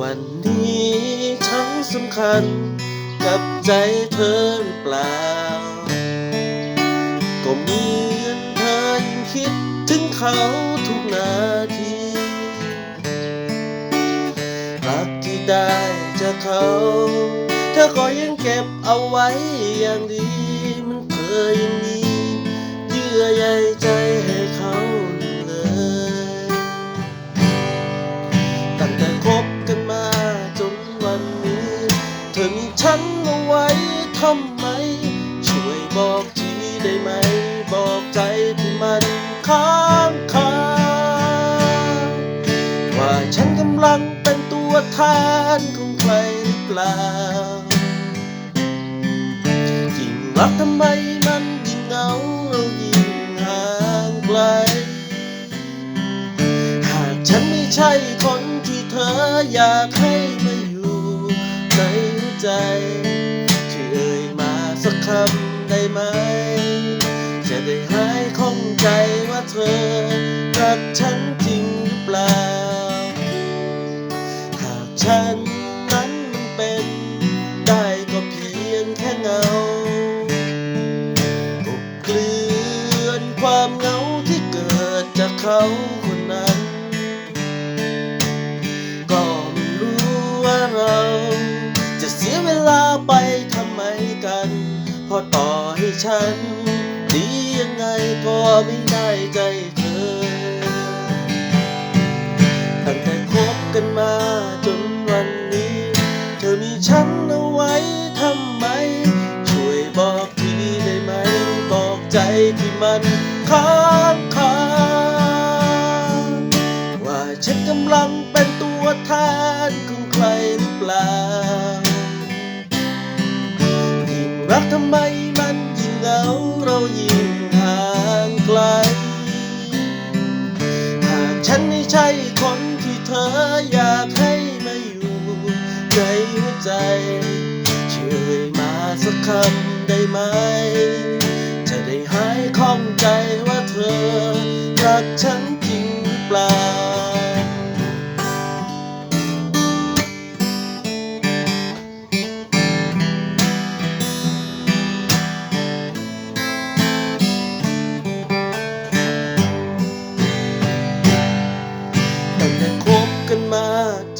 วันนี้ทั้งสำคัญกับใจเธอหรือเปล่า ก็เหมือนเธอยิ่งคิดถึงเขาทุกนาทีรักที่ได้จากเขา เธอก็ยังเก็บเอาไว้อย่างดี มันเคยยังมีเยื่อใยใจ นของใครหรือเปล่า ยิ่งรักทำไมมันยิ่งเหงาเรายิ่งห่างไกล หากฉันไม่ใช่คนที่เธออยากให้มาอยู่ในหัวใจช่วยเอ่ยมาสักคำได้ไหม จะได้หายข้องใจว่าเธอรักฉัน เขาคนนั้น ก็ไม่รู้ว่าเรา จะเสียเวลาไปทำไมกันเพราะต่อให้ฉัน ดียังไงก็ไม่ได้ใจเธอ ตั้งแต่คบกันมาจนวันนี้ เธอมีฉันเอาไว้ทำไม ช่วยบอกทีได้ไหม บอกใจที่มันค้างคาว่า ทำไมมันยิ่งเหงาเรายิ่งห่างไกล หากฉันไม่ใช่คนที่เธออยากให้มาอยู่ในหัวใจช่วยมาสักคำได้ไหม จะได้หายข้องใจว่าเธอรักฉัน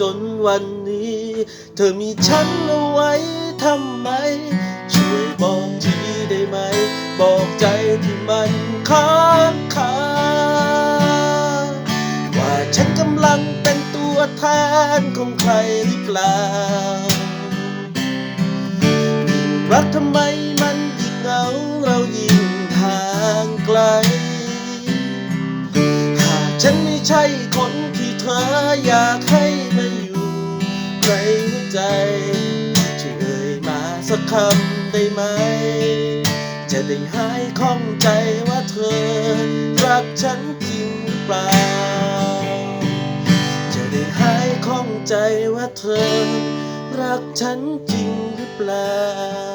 จนวันนี้ เธอมีฉันเอาไว้ทำไม ช่วยบอกทีได้ไหม บอกใจที่มันค้างคาว่าฉันกำลังเป็นตัวแทนของใครหรือเปล่ายิ่งรักทำไมมันยิ่งเหงาเรายิ่งห่างไกล หากฉันไม่ใช่คนที่เธออยากให้ ใจหัวใจ ช่วยเอ่ยมาสักคำได้ไหม จะได้หายข้องใจว่าเธอ รักฉันจริงหรือเปล่า จะได้หายข้องใจว่าเธอ รักฉันจริงหรือเปล่า